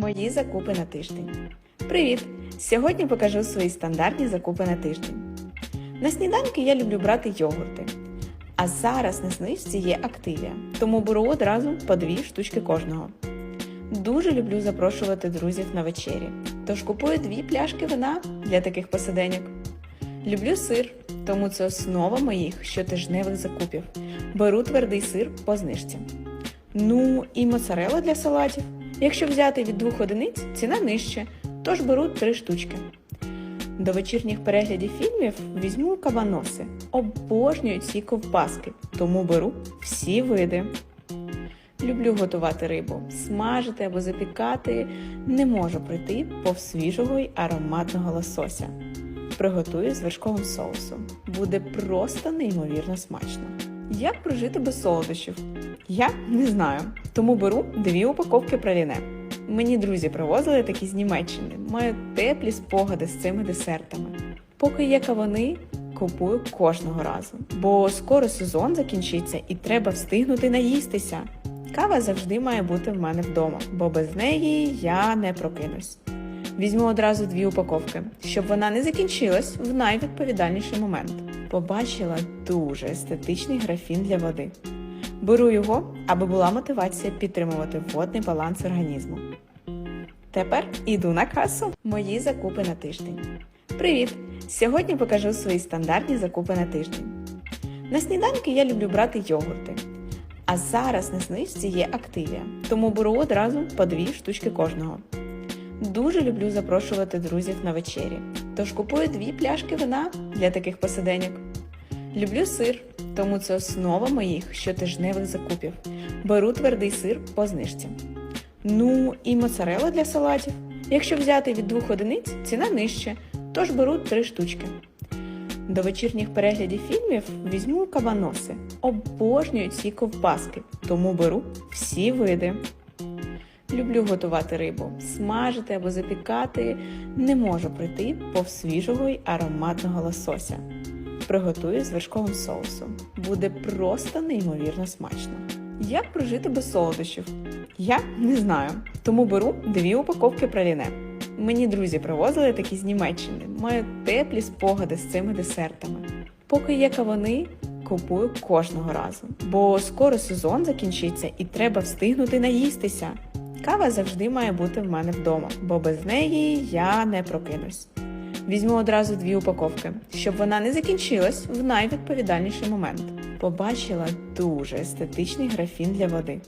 Мої закупи на тиждень. Привіт! Сьогодні покажу свої стандартні закупи на тиждень. На сніданки я люблю брати йогурти. А зараз на знижці є активія, тому беру одразу по дві штучки кожного. Дуже люблю запрошувати друзів на вечері, тож купую дві пляшки вина для таких посиденьок. Люблю сир, тому це основа моїх щотижневих закупів. Беру твердий сир по знижці. Ну і моцарела для салатів. Якщо взяти від двох одиниць, ціна нижче, тож беру три штучки. До вечірніх переглядів фільмів візьму кабаноси. Обожнюю ці ковбаски, тому беру всі види. Люблю готувати рибу, смажити або запікати. Не можу пройти повз свіжого й ароматного лосося. Приготую з вершковим соусом. Буде просто неймовірно смачно. Як прожити без солодощів? Я не знаю, тому беру дві упаковки праліне. Мені друзі привозили такі з Німеччини. Маю теплі спогади з цими десертами. Поки є кавуни, купую кожного разу, бо скоро сезон закінчиться і треба встигнути наїстися. Кава завжди має бути в мене вдома, бо без неї я не прокинусь. Візьму одразу дві упаковки, щоб вона не закінчилась в найвідповідальніший момент. Побачила дуже естетичний графін для води. Беру його, аби була мотивація підтримувати водний баланс організму. Тепер іду на касу. Мої закупи на тиждень. Привіт! Сьогодні покажу свої стандартні закупи на тиждень. На сніданки я люблю брати йогурти. А зараз на знижці є активія, тому беру одразу по дві штучки кожного. Дуже люблю запрошувати друзів на вечері, тож купую дві пляшки вина для таких посиденьок. Люблю сир, тому це основа моїх щотижневих закупів. Беру твердий сир по знижці. Ну і моцарела для салатів. Якщо взяти від двох одиниць, ціна нижче, тож беру три штучки. До вечірніх переглядів фільмів візьму кабаноси. Обожнюю ці ковбаски, тому беру всі види. Люблю готувати рибу, смажити або запікати. Не можу пройти повз свіжого й ароматного лосося. Приготую з вершковим соусом. Буде просто неймовірно смачно. Як прожити без солодощів? Я не знаю, тому беру дві упаковки праліне. Мені друзі привозили такі з Німеччини. Маю теплі спогади з цими десертами. Поки є кавуни, купую кожного разу, бо скоро сезон закінчиться і треба встигнути наїстися. Кава завжди має бути в мене вдома, бо без неї я не прокинусь. Візьму одразу дві упаковки, щоб вона не закінчилась в найвідповідальніший момент. Побачила дуже естетичний графін для води.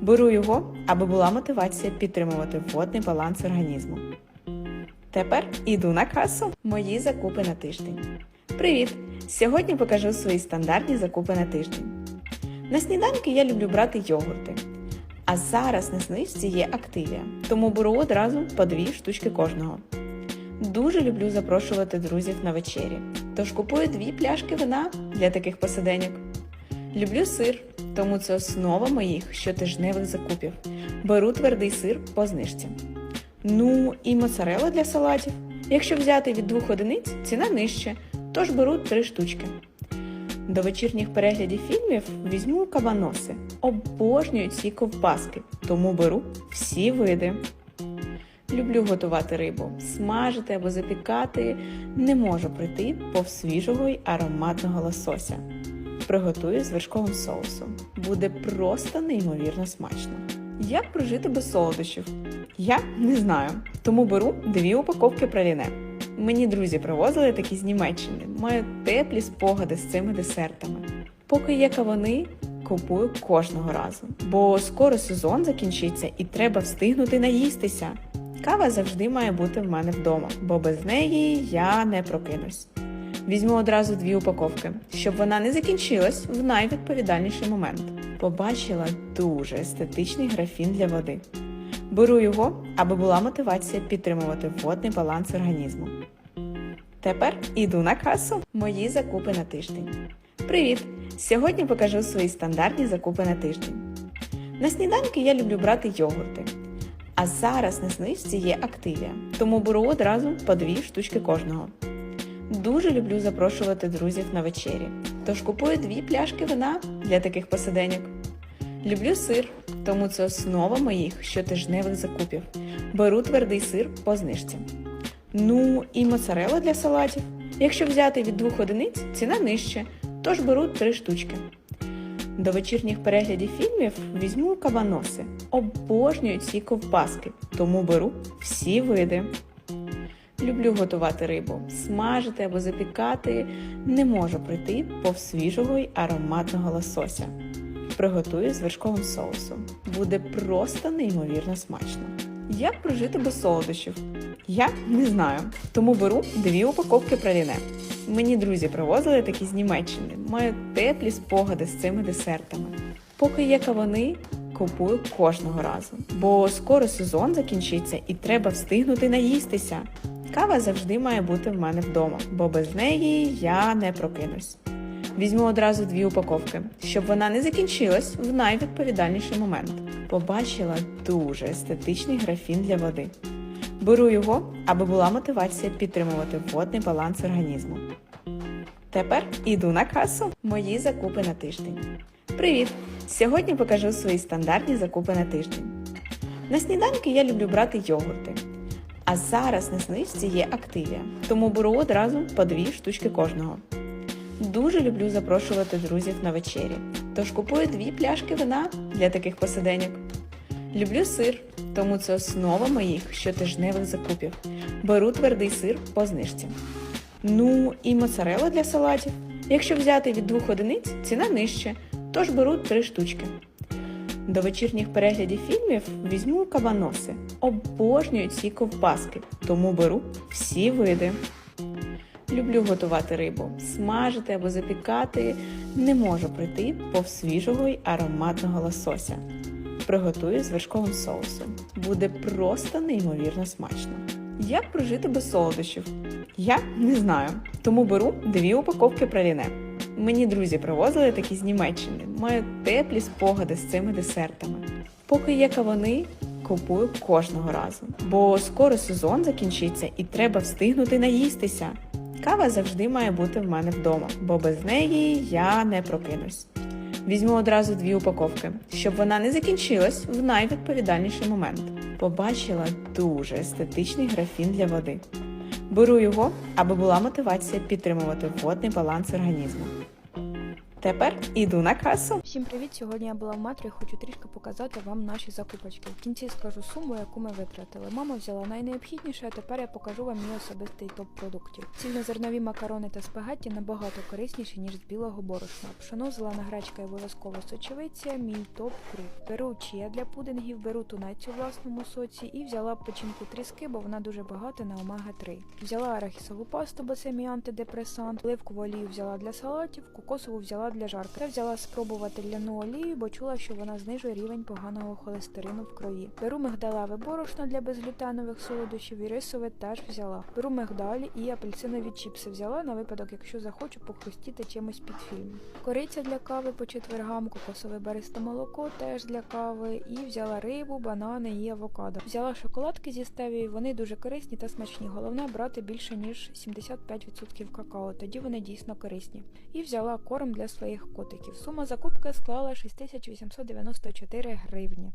Беру його, аби була мотивація підтримувати водний баланс організму. Тепер іду на касу. Мої закупи на тиждень. Привіт! Сьогодні покажу свої стандартні закупи на тиждень. На сніданки я люблю брати йогурти. А зараз на знижці є активія, тому беру одразу по дві штучки кожного. Дуже люблю запрошувати друзів на вечері, тож купую дві пляшки вина для таких посиденьок. Люблю сир, тому це основа моїх щотижневих закупів. Беру твердий сир по знижці. Ну і моцарела для салатів. Якщо взяти від двох одиниць, ціна нижче, тож беру три штучки. До вечірніх переглядів фільмів візьму кабаноси. Обожнюю ці ковбаски, тому беру всі види. Люблю готувати рибу, смажити або запікати. Не можу пройти повз свіжого й ароматного лосося. Приготую з вершковим соусом. Буде просто неймовірно смачно. Як прожити без солодощів? Я не знаю, тому беру дві упаковки праліне. Мені друзі привозили такі з Німеччини. Маю теплі спогади з цими десертами. Поки є кавуни, купую кожного разу, бо скоро сезон закінчиться і треба встигнути наїстися. Кава завжди має бути в мене вдома, бо без неї я не прокинусь. Візьму одразу дві упаковки, щоб вона не закінчилась в найвідповідальніший момент. Побачила дуже естетичний графін для води. Беру його, аби була мотивація підтримувати водний баланс організму. Тепер іду на касу. Мої закупи на тиждень. Привіт! Сьогодні покажу свої стандартні закупи на тиждень. На сніданки я люблю брати йогурти. А зараз на знижці є активія, тому беру одразу по дві штучки кожного. Дуже люблю запрошувати друзів на вечері, тож купую дві пляшки вина для таких посиденьок. Люблю сир, тому це основа моїх щотижневих закупів. Беру твердий сир по знижці. Ну і моцарела для салатів. Якщо взяти від двох одиниць, ціна нижче, тож беру три штучки. До вечірніх переглядів фільмів візьму кабаноси. Обожнюю ці ковбаски, тому беру всі види. Люблю готувати рибу, смажити або запікати. Не можу пройти повз свіжого й ароматного лосося. Приготую з вершковим соусом. Буде просто неймовірно смачно. Як прожити без солодощів? Я не знаю, тому беру дві упаковки праліне. Мені друзі привозили такі з Німеччини. Маю теплі спогади з цими десертами. Поки є кавуни, купую кожного разу, бо скоро сезон закінчиться і треба встигнути наїстися. Кава завжди має бути в мене вдома, бо без неї я не прокинусь. Візьму одразу дві упаковки, щоб вона не закінчилась в найвідповідальніший момент. Побачила дуже естетичний графін для води. Беру його, аби була мотивація підтримувати водний баланс організму. Тепер іду на касу. Мої закупи на тиждень. Привіт! Сьогодні покажу свої стандартні закупи на тиждень. На сніданки я люблю брати йогурти. А зараз на знижці є активія, тому беру одразу по дві штучки кожного. Дуже люблю запрошувати друзів на вечері, тож купую дві пляшки вина для таких посиденьок. Люблю сир, тому це основа моїх щотижневих закупів. Беру твердий сир по знижці. Ну і моцарела для салатів. Якщо взяти від двох одиниць, ціна нижче, тож беру три штучки. До вечірніх переглядів фільмів візьму кабаноси. Обожнюю ці ковбаски, тому беру всі види. Люблю готувати рибу, смажити або запікати. Не можу пройти повз свіжого й ароматного лосося. Приготую з вершковим соусом. Буде просто неймовірно смачно. Як прожити без солодощів? Я не знаю, тому беру дві упаковки праліне. Мені друзі привозили такі з Німеччини. Маю теплі спогади з цими десертами. Поки є кавуни, купую кожного разу, бо скоро сезон закінчиться і треба встигнути наїстися. Кава завжди має бути в мене вдома, бо без неї я не прокинусь. Візьму одразу дві упаковки, щоб вона не закінчилась в найвідповідальніший момент. Побачила дуже естетичний графін для води. Беру його, аби була мотивація підтримувати водний баланс організму. Тепер іду на касу. Всім привіт! Сьогодні я була в метро і хочу трішки показати вам наші закупочки. В кінці скажу суму, яку ми витратили. Мама взяла найнеобхідніше, а тепер я покажу вам мій особистий топ продуктів. Цільнозернові макарони та спагетті набагато корисніші, ніж з білого борошна. Пшено, зелена гречка і обов'язково сочевиця, мій топ круп. Беру чия для пудингів, беру тунець у власному соці і взяла печінку тріски, бо вона дуже багата на омега 3 Взяла арахісову пасту, бо це мій антидепресант, оливкову олію взяла для салатів, кокосову взяла для жарки. Та взяла спробувати ляну олію, бо чула, що вона знижує рівень поганого холестерину в крові. Беру мигдалеве борошно для безглютенових солодощів і рисове теж взяла. Беру мигдалі і апельсинові чіпси взяла на випадок, якщо захочу похрустіти чимось під фільм. Кориця для кави по четвергам, кокосове баристе молоко теж для кави. І взяла рибу, банани і авокадо. Взяла шоколадки зі стевією, вони дуже корисні та смачні. Головне брати більше ніж 75% какао, тоді вони дійсно корисні. І взяла корм для своїх котиків. Сума закупки склала 6894 гривні.